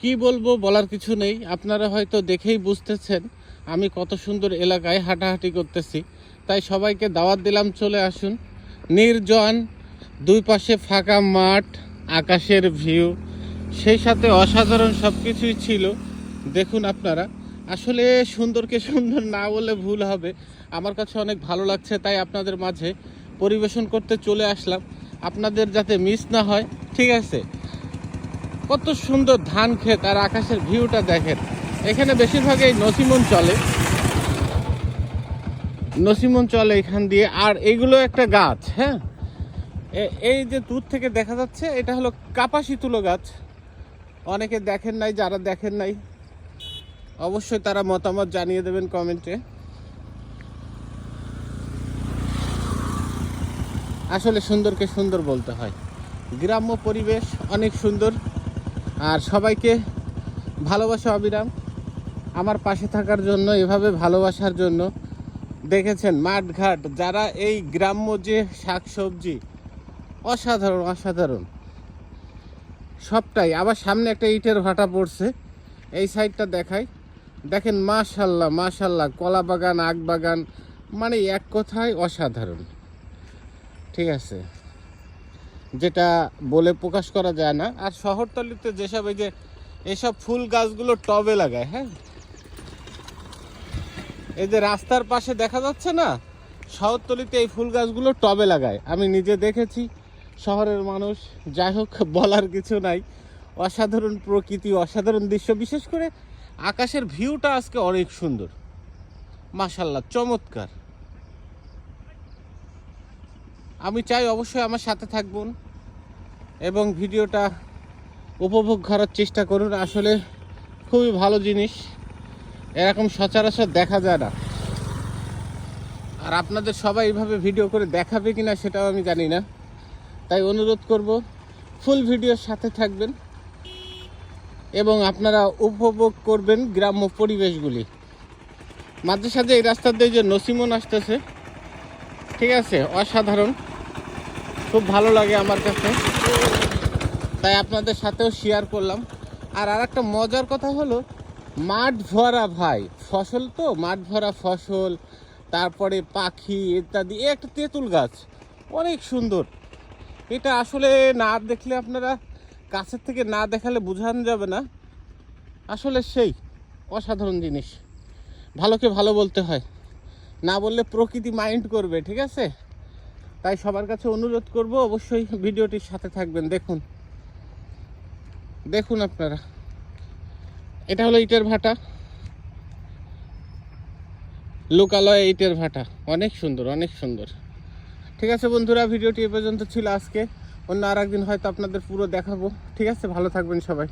কি বলব বলার কিছু নেই। আপনারা হয়তো দেখেই বুঝতেছেন আমি কত সুন্দর এলাকায় হাঁটাহাঁটি করতেছি। তাই সবাইকে দাওয়াত দিলাম, চলে আসুন। নির্জন, দুই পাশে ফাঁকা মাঠ, আকাশের ভিউ, সেই সাথে অসাধারণ সব কিছুই ছিল। দেখুন আপনারা, আসলে সুন্দরকে সুন্দর না বলে ভুল হবে। আমার কাছে অনেক ভালো লাগছে, তাই আপনাদের মাঝে পরিবেশন করতে চলে আসলাম। আপনাদের যাতে মিস না হয়, ঠিক আছে? কত সুন্দর ধান ক্ষেত আর আকাশের ভিউটা দেখেন। এখানে বেশিরভাগ এই নসিমন চলে। নসিমন চলে এখান দিয়ে। আর এইগুলো একটা গাছ হ্যাঁ? এই যে দূর থেকে দেখা যাচ্ছে, এটা হলো কাপাসি তুলো গাছ। অনেকে দেখেন নাই, যারা দেখেন নাই, অবশ্যই তারা মতামত জানিয়ে দেবেন কমেন্টে। আসলে সুন্দরকে সুন্দর বলতে হয়। গ্রাম্য পরিবেশ অনেক সুন্দর। আর সবাইকে ভালোবাসা অবিরাম। আমার পাশে থাকার জন্য, এভাবে ভালোবাসার জন্য দেখেছেন মাঠঘাট, যারা এই গ্রাম্য যে শাকসবজি, অসাধারণ অসাধারণ। সবটাই। আবার সামনে একটা ইটের ভাটা পড়ছে, এই সাইডটা দেখাই। দেখেন, মাশাল্লাহ মাশাল্লাহ, কলা বাগান, আখ বাগান মানে এক কথায় অসাধারণ। ঠিক আছে। যেটা বলে প্রকাশ করা যায় না। আর শহরতলিতে যেসব এই যে, এসব ফুল গাছগুলো টবে লাগায় হ্যাঁ? এই যে রাস্তার পাশে দেখা যাচ্ছে না? শহরতলিতে এই ফুল গাছগুলো টবে লাগায়। আমি নিজে দেখেছি, শহরের মানুষ, যাই হোক, বলার কিছু নাই। অসাধারণ প্রকৃতি, অসাধারণ দৃশ্য, বিশেষ করে আকাশের ভিউটা আজকে অনেক সুন্দর। মাশাল্লাহ চমৎকার। আমি চাই অবশ্যই আমার সাথে থাকবেন এবং ভিডিওটা উপভোগ করার চেষ্টা করুন। আসলে খুবই ভালো জিনিস। এরকম সচরাচর দেখা যায় না। আর আপনাদের সবাই এইভাবে ভিডিও করে দেখাবে কিনা সেটাও আমি জানি না। তাই অনুরোধ করব, ফুল ভিডিওর সাথে থাকবেন এবং আপনারা উপভোগ করবেন গ্রাম্য পরিবেশগুলি। মাঝে সাঝে এই রাস্তা দিয়ে যে নসিমন আসতেছে, ঠিক আছে, অসাধারণ। খুব ভালো লাগে আমার কাছে। তাই আপনাদের সাথেও শেয়ার করলাম। আর আর একটা মজার কথা হলো, মাঠ ভরা ভাই, ফসল তো? মাঠ ভরা ফসল, তারপরে পাখি ইত্যাদি একটা তেঁতুল গাছ, অনেক সুন্দর। এটা আসলে না দেখলে আপনারা কাছের থেকে না দেখালে বোঝানো যাবে না। আসলে সেই অসাধারণ জিনিস। ভালোকে ভালো বলতে হয়, না বললে প্রকৃতি মাইন্ড করবে, ঠিক আছে? তাই সবার কাছে অনুরোধ করব অবশ্যই ভিডিওটির সাথে থাকবেন। দেখুন। দেখুন আপনারা। এটা হলো ইটের ভাটা। লোকালয় ইটের ভাটা। অনেক সুন্দর অনেক সুন্দর। ঠিক আছে বন্ধুরা, ভিডিওটি এ পর্যন্ত ছিল আজকে। অন্য আর একদিন হয়তো আপনাদের পুরো দেখাবো। ঠিক আছে, ভালো থাকবেন সবাই।